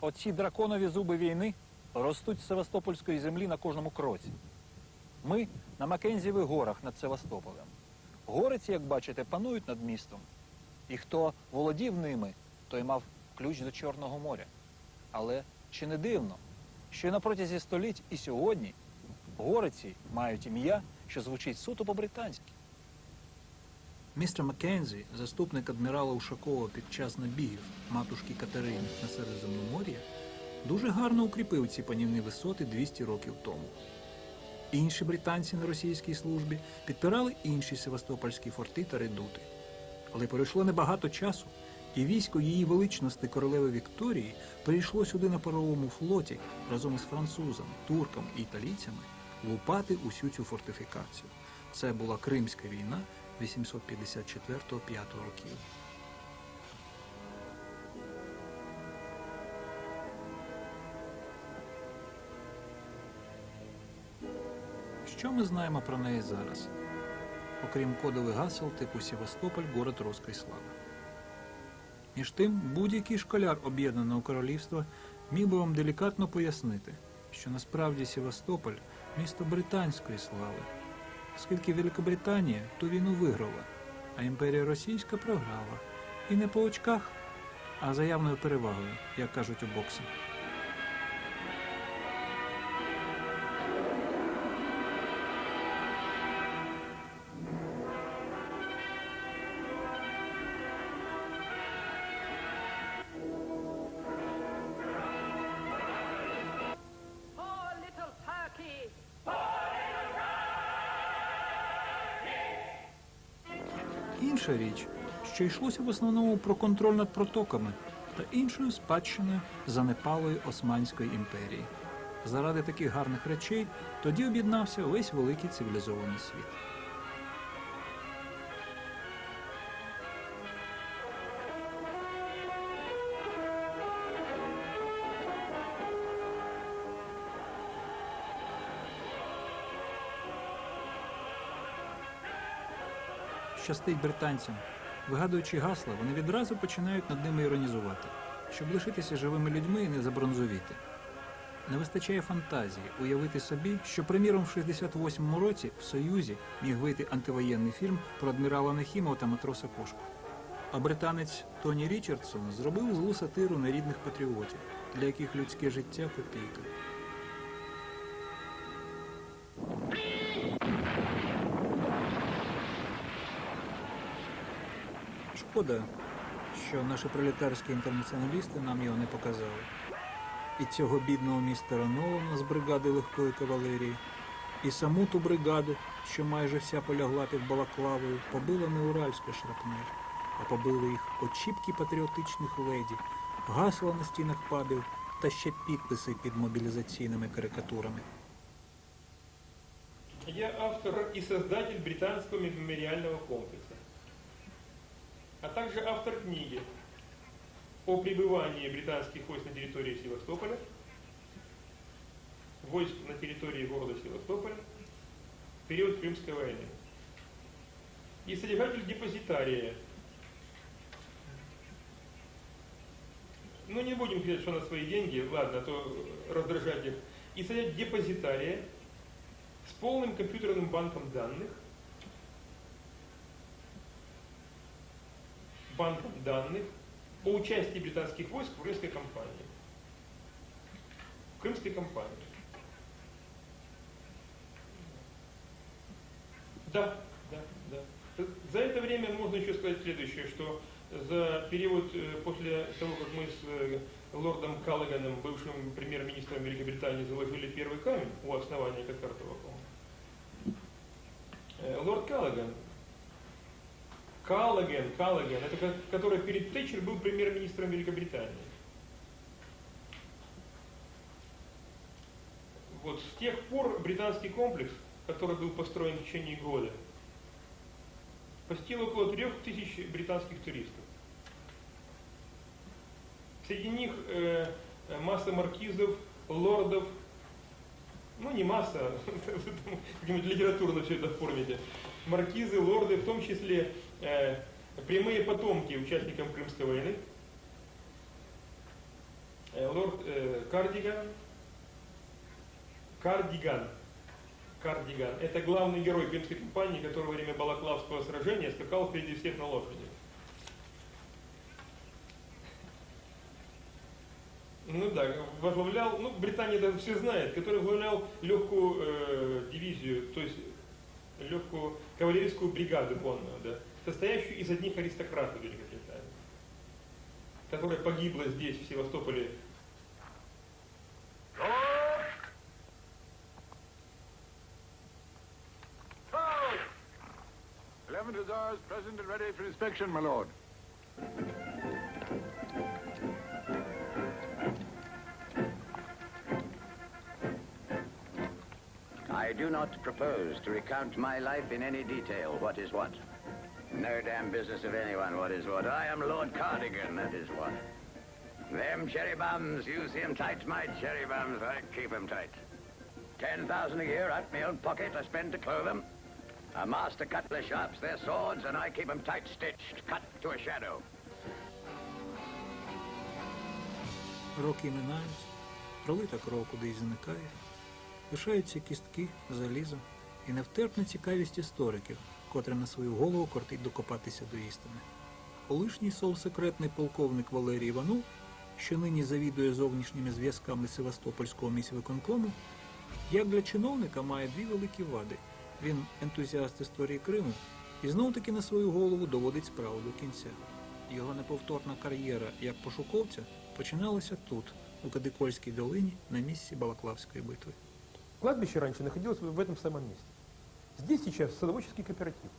Оці драконові зуби війни ростуть з Севастопольської землі на кожному кроці. Ми на Макензівих горах над Севастополем. Гори ці, як бачите, панують над містом. І хто володів ними, той мав ключ до Чорного моря. Але чи не дивно, що на протязі століть і сьогодні гори ці мають ім'я, що звучить суто по-британськи. Містер Маккензі, заступник адмірала Ушакова під час набігів матушки Катерини на Середземномор'я, дуже гарно укріпив ці панівні висоти 200 років тому. Інші британці на російській службі підпирали інші севастопольські форти та редути. Але пройшло небагато часу, і військо її величності королеви Вікторії прийшло сюди на паровому флоті разом із французами, турками і італійцями лупати усю цю фортифікацію. Це була Кримська війна 854-5 років. Що ми знаємо про неї зараз? Окрім кодових гасел типу Севастополь, город Руської слави. Між тим, будь-який школяр об'єднаного королівства міг би вам делікатно пояснити, що насправді Севастополь місто британської слави, оскільки Великобританія ту війну виграла, а імперія Російська програла. І не по очках, а за явною перевагою, як кажуть у боксі. Інша річ, що йшлося в основному про контроль над протоками та іншою спадщиною занепалої Османської імперії. Заради таких гарних речей тоді об'єднався весь великий цивілізований світ. Щастить британцям. Вигадуючи гасла, вони відразу починають над ними іронізувати, щоб лишитися живими людьми і не забронзовіти. Не вистачає фантазії уявити собі, що, приміром, в 68-му році в Союзі міг вийти антивоєнний фільм про адмірала Нехімова та матроса Кошку. А британець Тоні Річардсон зробив злу сатиру на рідних патріотів, для яких людське життя копійка. Шкода, що наші пролетарські інтернаціоналісти нам його не показали. І цього бідного містера Нолана з бригади легкої кавалерії, і саму ту бригаду, що майже вся полягла під балаклавою, побила не уральська шрапнель, а побили їх очіпки патріотичних леді, гасла на стінах пабів та ще підписи під мобілізаційними карикатурами. Я автор и создатель британского мемориального комплекса, а также автор книги о пребывании британских войск на территории Севастополя, войск на территории города Севастополя в период Крымской войны. И содержатель депозитария. Ну, не будем говорить, что на свои деньги, ладно, а то раздражать их. И содержатель депозитария с полным компьютерным банком данных, банком данных о участии британских войск в крымской кампании. В крымской кампании. Да, да, да. За это время можно еще сказать следующее, что за период э, после того, как мы с э, лордом Каллиганом, бывшим премьер-министром Великобритании, заложили первый камень у основания Катартова Э, Лорд Каллиган, Каллиген, Каллиген, это ко- который перед Тэтчер был премьер-министром Великобритании. Вот с тех пор британский комплекс, который был построен в течение года, посетил около трех тысяч британских туристов. Среди них э, э, масса маркизов, лордов, ну не масса, как-нибудь литературно все это оформите, маркизы, лорды, в том числе э, прямые потомки участникам Крымской войны, Э, Лорд э, Кардиган, Кардиган, Кардиган, это главный герой крымской кампании, который во время Балаклавского сражения скакал впереди всех на лошади. Ну да, возглавлял, ну Британия это все знает, который возглавлял легкую э, дивизию, то есть легкую кавалерийскую бригаду конную, да, состоящую из одних аристократов Великобритании, которая погибла здесь, в Севастополе, Eleven hussars present and ready for inspection, my lord. I do not propose to recount my life in any detail, what is what. No damn business of anyone, what is what. I am Lord Cardigan, that is what. Them cherry bums, you see 'em tight, my cherry bums, I keep 'em tight. Ten thousand a year out my own pocket I spend to clothe 'em. A master cutler sharps their swords, and I keep 'em tight stitched, cut to a shadow. Роки минають, пролита кров кудись зникає, Лишаються кістки, залізо і невтерпна цікавість істориків, котрим на свою голову кортить докопатися до істини. Колишній совсекретний полковник Валерій Іванов, що нині завідує зовнішніми зв'язками Севастопольського міськвиконкому, як для чиновника має дві великі вади. Він ентузіаст історії Криму і знов таки на свою голову доводить справу до кінця. Його неповторна кар'єра як пошуковця починалася тут, у Кадикольській долині, на місці Балаклавської битви. Кладбище раньше находилось в этом самом месте. Здесь сейчас садоводческий кооператив.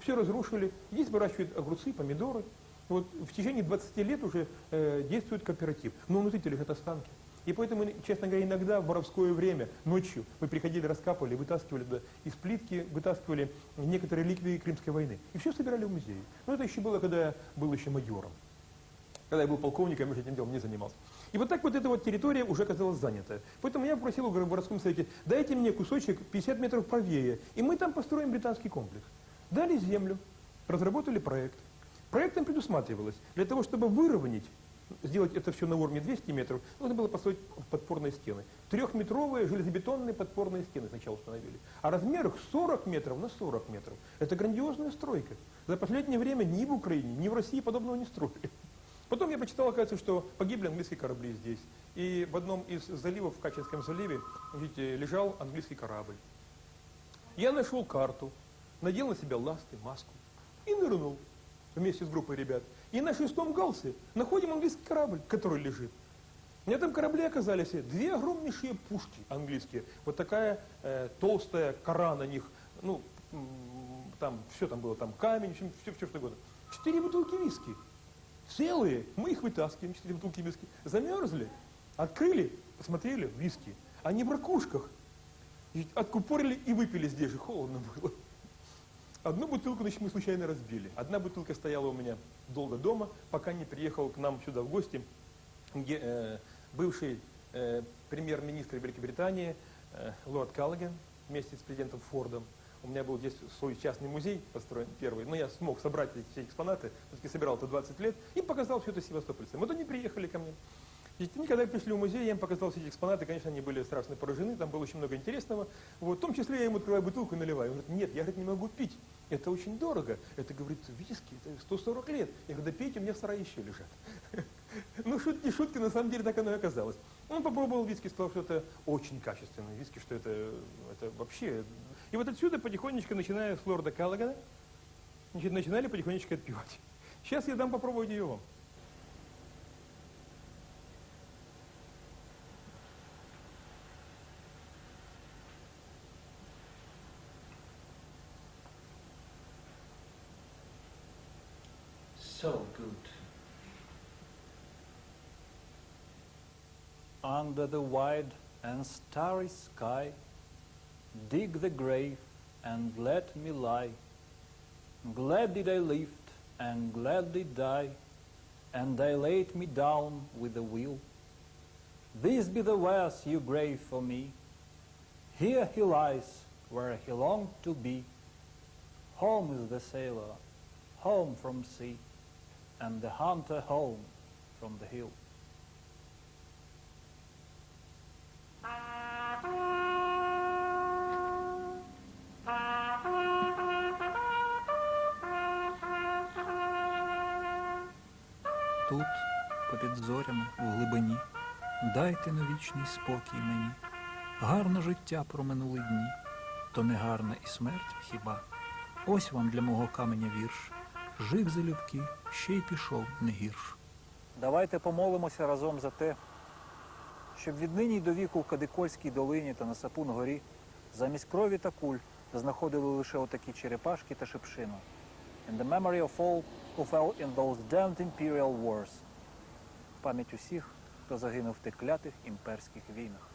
Все разрушили. Здесь выращивают огурцы, помидоры. Вот в течение 20 лет уже э, действует кооператив. Но внутри лежат останки. И поэтому, честно говоря, иногда в воровское время, ночью, мы приходили, раскапывали, вытаскивали да, из плитки, вытаскивали некоторые реликвии Крымской войны. И все собирали в музее. Но это еще было, когда я был еще майором. Когда я был полковником, я уже этим делом не занимался. И вот так вот эта вот территория уже оказалась занята. Поэтому я попросил у горо- городском совете, дайте мне кусочек 50 метров правее, и мы там построим британский комплекс. Дали землю, разработали проект. Проектом предусматривалось, для того, чтобы выровнять, сделать это все на уровне 200 метров, нужно было построить подпорные стены. Трехметровые железобетонные подпорные стены сначала установили. А размер их 40 метров на 40 метров. Это грандиозная стройка. За последнее время ни в Украине, ни в России подобного не строили. Потом я почитал, оказывается, что погибли английские корабли здесь. И в одном из заливов в Качинском заливе, видите, лежал английский корабль. Я нашел карту, надел на себя ласты, маску и нырнул вместе с группой ребят. И на шестом галсе находим английский корабль, который лежит. На этом корабле оказались две огромнейшие пушки английские. Вот такая э, толстая кора на них, ну, там все там было, там камень, все, все что угодно. Четыре бутылки виски. Целые. Мы их вытаскиваем, четыре бутылки виски. Замерзли, открыли, посмотрели, виски. Они в ракушках. Откупорили и выпили здесь же, холодно было. Одну бутылку, значит, мы случайно разбили. Одна бутылка стояла у меня долго дома, пока не приехал к нам сюда в гости ге- э, бывший э, премьер-министр Великобритании э, лорд Каллиген вместе с президентом Фордом. У меня был здесь свой частный музей построен первый, но я смог собрать эти все экспонаты, все-таки собирал это 20 лет, и показал все это севастопольцам. Вот они приехали ко мне. И когда пришли в музей, я им показал все эти экспонаты, конечно, они были страшно поражены, там было очень много интересного. Вот, в том числе я им открываю бутылку и наливаю. Он говорит, нет, я говорит, не могу пить, это очень дорого. Это, говорит, виски, это 140 лет. Я говорю, да пейте, у меня в сарае еще лежат. Ну, шутки, шутки, на самом деле так оно и оказалось. Он попробовал виски, сказал, что это очень качественные виски, что это, это вообще... И вот отсюда потихонечку, начиная с лорда Каллагана, значит, начинали потихонечку отпивать. Сейчас я дам попробовать ее вам. So good. Under the wide and starry sky, dig the grave and let me lie. Glad did I live and glad did die, and they laid me down with a will. This be the verse you grave for me. Here he lies where he longed to be. Home is the sailor, home from sea, and the hunter home from the hill. Попід зорями в глибині, дайте на вічний спокій мені. Гарно життя проминули дні, то не гарна і смерть хіба. Ось вам для мого каменя вірш. Жив залюбки, ще й пішов не гірш. Давайте помолимося разом за те, щоб віднині й до віку в Кадикольській долині та на Сапун горі замість крові та куль знаходили лише отакі черепашки та шипшину. In the memory of all who fell in those damned imperial wars. В пам'ять усіх, хто загинув в тих клятих імперських війнах.